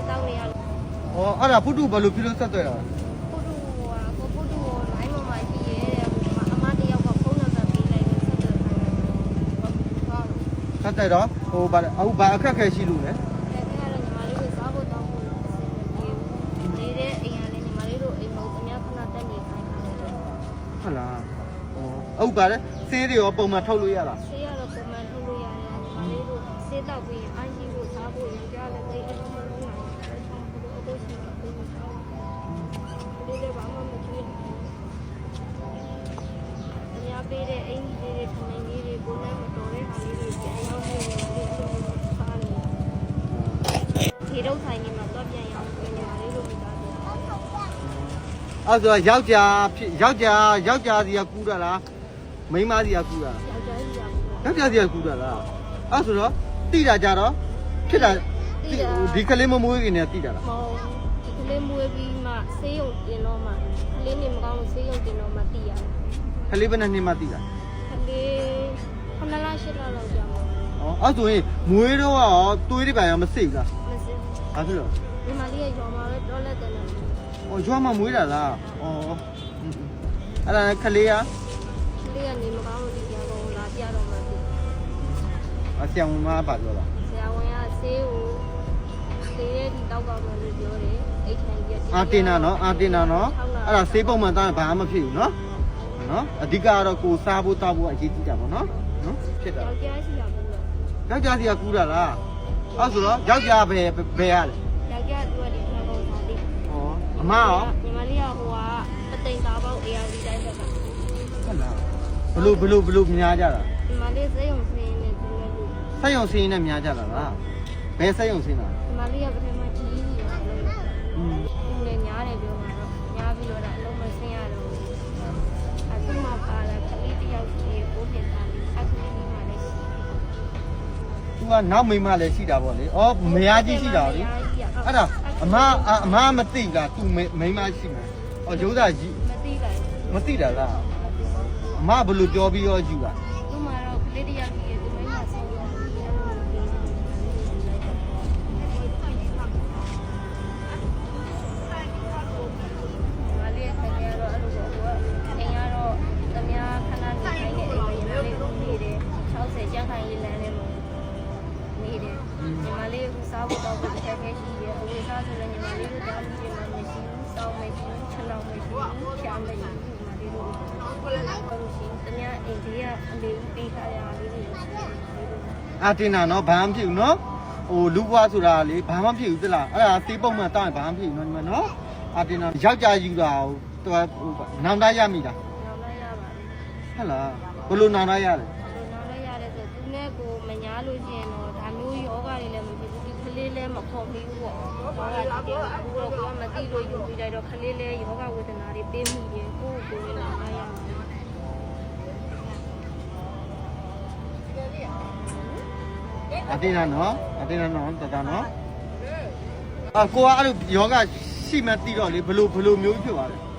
လေးတောင်းနေရလို့ဩအဲ့ဒါဖုတုဘယ်လိုဖြစ်လို့ဆက်သွဲတာလဲပုဒ်ဟိုဟာကိုပုဒ်ကိုလိုင်းပေါ်မှာရှိရဲတဲ့အမတယောက်ကဖုန်းနံပါတ်ပေးလိုက်လို့ဆက်သွယ်ခိုင်းတယ်ဟုတ်ဟုတ် ဆက်သွဲတော့ဟိုဗါအခုဗါအခက်ခဲရှိလို့လေတယ်ကတော့ညီမလေးကိုစားဖို့တောင်းဖို့အဆင်မပြေဘူးနေတဲ့အိမ်ကလည်းညီမလေးတို့အိမ်မဟုတ်အများခဏတက်နေခိုင်းတာလေဟုတ်လားဩဟုတ်ပါတယ်စေးတွေရောပုံမှန်ထုတ်လို့ရလား ဆေးရတော့ပုံမှန်ထုတ်လို့ရတယ်ညီမလေးတို့ဆေးတော့ပြီးအားရှိဖို့စား ဒီတော့ဆိုင်ကြီးမှာတော့ပြန်ရောက်နေညီမလေးတို့မိသားစုအဲ့ဆိုယောက်ျားဖြစ်ယောက်ျားယောက်ျားစီကကူးတာလားမိန်းမစီကကူးတာလားယောက်ျားကြီးရောက်ယောက်ျားစီကကူးတာလားအဲ့ဆိုတော့တိတာကြတော့ဖြစ်တာဒီကလေးမမွေးခင်နဲ့တိတာလားမောင်ဒီကလေးမွေးပြီးမှဆေးရုံတင်တော့မှကလေးနေမကောင်းလို့ဆေးရုံတင်တော့မှတည်ရတယ်ကလေးဘယ်နှစ်နှစ်မှတိတာကလေးခဏလားရှစ်လလောက်ကြာမှာဩအဲ့ဆိုရင်မွေးတော့ရောသွေးတွေပါရောမစိတ်ဘူးလား မစင်အဲ့ဆိုတော့ဒီမလေးကရွာမှာပဲတော်လက်တယ်လို့ဩကျွမ်းမမွေးတာလားဩအဲ့ဒါကလေးကကလေးကနေမကောင်းလို့ဒီပြန်ကုန်လာပြတော့မှတည်အဆံဝင်မပါပြောလားဆရာဝန်ကဆေးကိုဆေးရဲ့ဒီတောက်ကောင်းတယ်လို့ပြောတယ်အိတ်ထိုင်ပြအာတင်တာနော်အာတင်တာနော်အဲ့ဒါဆေးပုံမှန်သားဘာမှမဖြစ်ဘူးနော်နော်အဓိကကတော့ကိုစားဖို့တောက်ဖို့အရေးကြီးတာပေါ့နော်နော်ဖြစ်တာယောက်ျားရှိတာဘူးလို့ယောက်ျားစီကကူးတာလား အဲ့ဆိုတော့ယောက်ျားပဲဘယ်ရလဲယောက်ျားသူကဒီပြန်ကုန်လာတည်ဩအမရောညီမလေးကဟိုကပသိမ်သာပေါက် ARD တိုင်းဘက်ကဟုတ်လားဘလို့ဘလို့ဘလို့များကြတာဒီမလေးစိတ်ုံစင်းနေပြီလို့ဆက်ရုံစင်းနဲ့များကြတာလားဘယ်ဆက်ရုံစင်းလားဒီမလေးကပထမ ကနောက်မိန်းမလည်းရှိတာပေါ့လေဩမယားကြီးရှိတာလေအဲ့ဒါအမအမမသိလားသူမိန်းမရှိမှာဩရိုးသားကြီးမသိပါဘူးမသိတာလားအမဘယ်လိုပြောပြီးရောယူတာသူမှတော့ကလေးတယောက် လောက်မရှိဘူးဖြာမရှိဘူးညီမလေးတို့ဟုတ်ရှိသမားအိမ်ကြီးကအလေးပေးထားရလေးတွေရှိတယ်အာတင်တာနော်ဘာမှမဖြစ်ဘူးနော်ဟိုလူဘွားဆိုတာလေဘာမှမဖြစ်ဘူးသလားအဲ့ဒါတေးပုံမှန်တောင်းရင်ဘာမှမဖြစ်ဘူးနော်ညီမနော်အာတင်တာယောက်ျားယူတာဟိုသူကဟိုနောင်တရမိတာနောက်လိုက်ရပါတယ်ဟုတ်လားဘယ်လိုနောင်တရလဲ။နောက်လိုက်ရတယ်ဆိုသူနဲ့ကိုမညာလို့ရှိရင်တော့ဒါမျိုးယောဂတွေလည်းမဖြစ်ဘူးဒီက လေးလည်းမခေါ်မိဘူးပေါ့။ယောဂတွေတယ်ဘူးတော့ကိုကမသိလို့ယူပြီးလိုက်တော့ကလေးလည်းယောဂဝေဒနာတွေပေးမိရင်ကိုယ့်ကိုယ်လည်းနောက်လိုက်ရမှာအာတင်တာနော်အာတင်တာနော်တတနော်အာကိုကအဲ့လိုယောဂရှိမှတိတော့လေဘယ်လိုဘယ်လိုမျိုးဖြစ်သွားလဲ။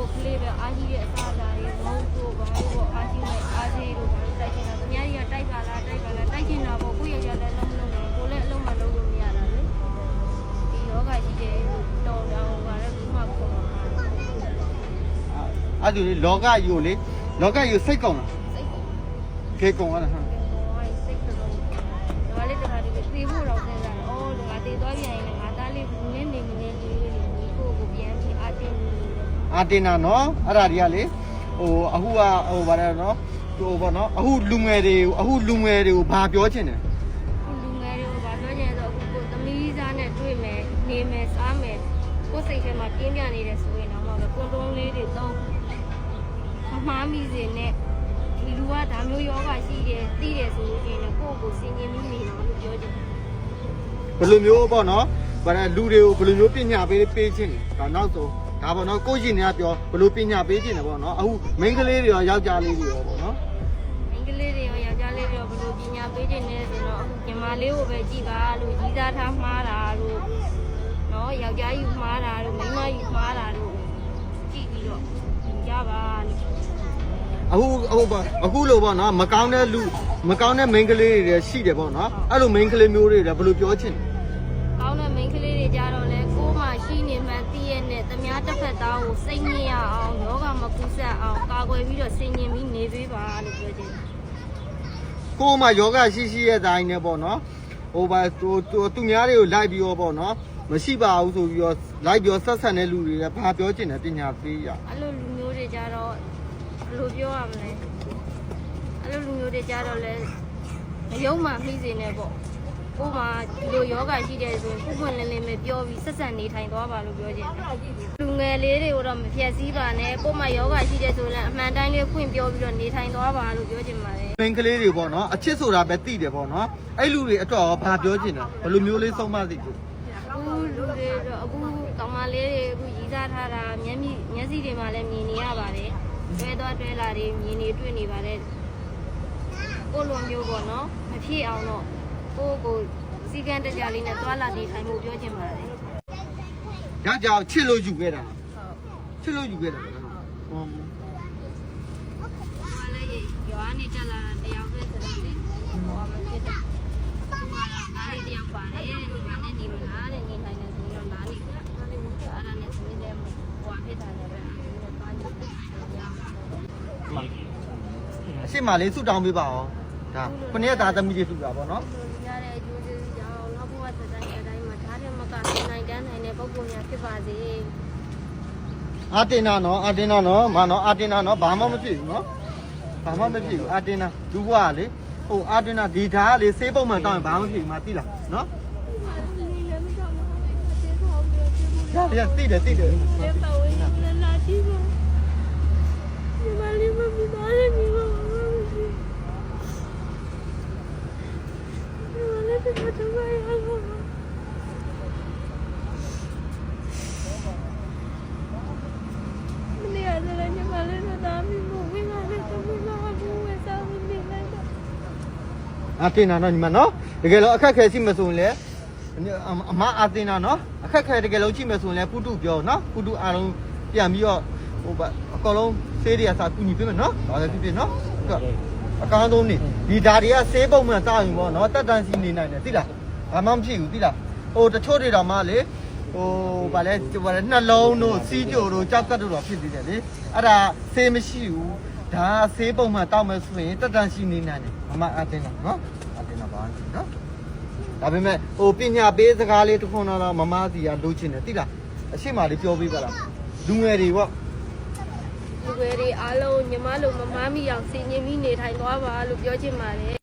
ကိုယ့်ကိုယ်ကလေးပဲအားကြီးတဲ့အစားအစာတွေမဟုတ်တော့ဘာလို့ပေါ့အားကြီးလိုက်အားကြီးလို့ဘာလို့တိုက်ချင်တာသူများကြီးကတိုက်ပါလားတိုက်ပါလားတိုက်ချင်တာပေါ့ကိုယ့်ယောက်ျားလည်းလုံးမလုံးနိုင်ကိုယ်လည်းအလုံးမလုံးလို့မရတာလေဒီယောဂကြီးတဲ့တော်တော်ဘာလဲဘူးမှခေါ်မှာအဲ့ဒါလေလောကယူလေလောကယူစိတ်ကောင်းလားစိတ်ကိုခေကောင်းရ အာတင်တာနော်အဲ့ဒါတွေကလေဟိုအခုကဟိုဗါတယ်နော်ဟိုဘောနော်အခုလူငယ်တွေအခုလူငယ်တွေကိုဘာပြောချင်တယ်လူငယ်တွေကိုဘာပြောချင်လဲဆိုအခုကိုသမီးစားနဲ့တွေ့မယ်နေမယ်စားမယ်ကိုယ်စိတ်ထဲမှာပြင်းပြနေတယ်ဆိုရင်တော့မှပဲကွန်တုံးလေးတွေတော့မမှားမိစေနဲ့ဒီလူကဒါမျိုးယောဂရှိတယ်သိတယ်ဆိုလို့ရှိရင်ကိုယ့်ကိုစင်ကျင်မိနေတော့လို့ပြောချင်တယ်ဘယ်လိုမျိုးပေါ့နော်ဗါတယ်လူတွေကိုဘယ်လိုမျိုးပညာပေးပေးချင်တယ်ဒါနောက်ဆုံး ဒါပေါ့နော်ကိုရှင်နေကပြောဘလို့ပညာပေးခြင်းတယ်ပေါ့နော်အခုမိန်းကလေးတွေရောယောက်ျားလေးတွေရောပေါ့နော်မိန်းကလေးတွေရောယောက်ျားလေးတွေရောဘလို့ပညာပေးခြင်းနေဆိုတော့အခုညီမလေးကိုပဲကြည်ပါလို့ကြီးစားထားမှားတာလို့နော်ယောက်ျားယူမှားတာလို့မိန်းမယူမှားတာလို့ကြည်ပြီးတော့ကြပါလို့အခုအခုပါအခုလိုပေါ့နော်မကောင်းတဲ့လူမကောင်းတဲ့မိန်းကလေးတွေရှိတယ်ပေါ့နော်အဲ့လိုမိန်းကလေးမျိုးတွေလည်းဘလို့ပြောခြင်းလဲ တဲ့သမားတစ်ဖက်သားကိုစိတ်ညစ်ရအောင်ယောဂမကူးဆက်အောင်ကာကွယ်ပြီးတော့ဆင်ញင်ပြီးနေပေးပါလို့ပြောချင်တယ်ကိုယ်မှယောဂရှိရှိရဲ့တိုင်းနဲ့ပေါ့နော်ဟိုပါသူသူသူများတွေကိုလိုက်ပြီးတော့ပေါ့နော်မရှိပါဘူးဆိုပြီးတော့လိုက်ပြီးတော့ဆက်ဆံတဲ့လူတွေလည်းဘာပြောချင်လဲပညာပေးရအဲ့လိုလူမျိုးတွေကြတော့ဘယ်လိုပြောရမလဲအဲ့လိုလူမျိုးတွေကြတော့လဲမယုံမှမိစေနဲ့ပေါ့ကိုယ်မှဒီလိုယောဂရှိတဲ့ဆိုရင်ကိုယ်ပွင့်လင်းလင်းပဲပြောပြီးဆက်ဆက်နေထိုင်သွားပါလို့ပြောချင်တယ်လူ ငယ်လေးတွေကိုတော့မဖြက်စည်းပါနဲ့ကိုယ်မှယောဂရှိတဲ့ဆိုရင်အမှန်တိုင်းလေးဖွင့်ပြောပြီးတော့နေထိုင်သွားပါလို့ပြောချင်ပါတယ် main ကလေးတွေပေါ့နော်အချစ်ဆိုတာပဲသိတယ်ပေါ့နော်အဲ့လူတွေအတွက်ရောဘာပြောချင်လဲဘယ်လိုမျိုးလေးဆုံးမသိဘူးအခုလူတွေတော့အခုကောင်မလေးတွေအခုရည်စားထားတာမျက်မြမျက်စိတွေမှာလည်းမြင်နေရပါတယ်တွဲသွားတွဲလာတွေမြင်နေတွေ့နေပါတယ်ကိုလိုမျိုးပေါ့နော်မဖြစ်အောင်တော့ကိုကိုစီကံတကြလေးနဲ့သွားလာနေထိုင်ဖို့ပြောချင်ပါတယ်။ ဒါကြောင့်ချစ်လို့ယူခဲ့တာဟုတ်။ချစ်လို့ယူခဲ့တာ။ဟွန်းဘာလဲရွာနေကြလာတာတယောက်ပဲဆိုတော့လေဟောမဖြစ်တော့ဘာလဲငါလေးတယောက်ပါတယ်ဒီမှာနဲ့ဒီမှာလားတဲ့နေထိုင်နေဆိုတော့လားနေအဲ့ဒါနဲ့သမီးတဲ့ဟိုဖြစ်တာလည်းပဲအဲ့ဒါပါနေတယ်အရှိမလေးဆူတောင်းပေးပါဦး။ဒါခုနှစ်ရက်သားသမီးတွေဆူတာပေါ့နော်ရတဲ့အကျိုးကျေးဇူးကြောင့်နောက်ဘဝသက်တမ်းအတိုင်းမှာဒါတဲ့မကနိုင် တန်းနိုင်တဲ့ပုံပုံများဖြစ်ပါစေ။အာတင်နာနော်အာတင်နာနော်မနော်အာတင်နာနော်ဘာမှမဖြစ်ဘူးနော်။ဘာမှမဖြစ်ဘူးအာတင်နာဒူဘွားကလေဟိုအာတင်နာဒီဓာတ်ကလေဆေးပုံမှန်တောင်းရင်ဘာမှမဖြစ်ဘူးမသိလားနော်။ရရသိတယ်သိတယ်ကျေပါဝင်လာလာကြည့်ပါဒီမလေးမမသားရနေပါဘူးဒီမလေးကတော့တော့ရအောင်မနေ့ကလည်းညီမလေးတို့သားမိမို့ဝင်လာတဲ့သူမလာဘူးဝယ်စားဝင်နေလိုက်တာ အာတင်နာနော်ညီမနော်တကယ်လို့အခက်ခဲရှိမှဆိုရင်လေအမအာတင်နာနော်အခက်ခဲတကယ်လို့ရှိမှဆိုရင်လေပုတုပြောနော်ပုတုအားလုံးပြန်ပြီးတော့ဟိုအကောင်လုံးဆေးတွေကစာကူညီပေးမယ်နော်ဒါလည်းဖြစ်ဖြစ်နော်အကောင်ဆုံးနေဒီဓာတ်တွေကဆေးပုံမှန်တောင်းရင်ပေါ့နော်တက်တန်စီနေနိုင်တယ်သိလားဘာမှမဖြစ်ဘူးသိလားဟိုတချို့တွေတော့မှလေဟိုဗာလဲဗာလဲနှလုံးတို့စီးကြိုတို့ကြောက်ကတ်တို့တော့ဖြစ်သေးတယ်လေအဲ့ဒါဆေးမရှိဘူး ဒါဆေးပုံမှန်တောက်မယ်ဆိုရင်တက်တန်စီနေနိုင်တယ်မမအတင်းလားနော်အတင်းလားဘာလဲနော်ဒါပေမဲ့ဟိုပညာပေးစကားလေးတစ်ခုတော့မမစီကလိုချင်တယ်သိလားအရှိမလေးပြောပေးပါလားလူငယ်တွေပေါ့လူငယ်တွေအားလုံးညီမလိုမမမီအောင်ဆင်ញင်ပြီးနေထိုင်သွားပါလို့ပြောချင်ပါတယ်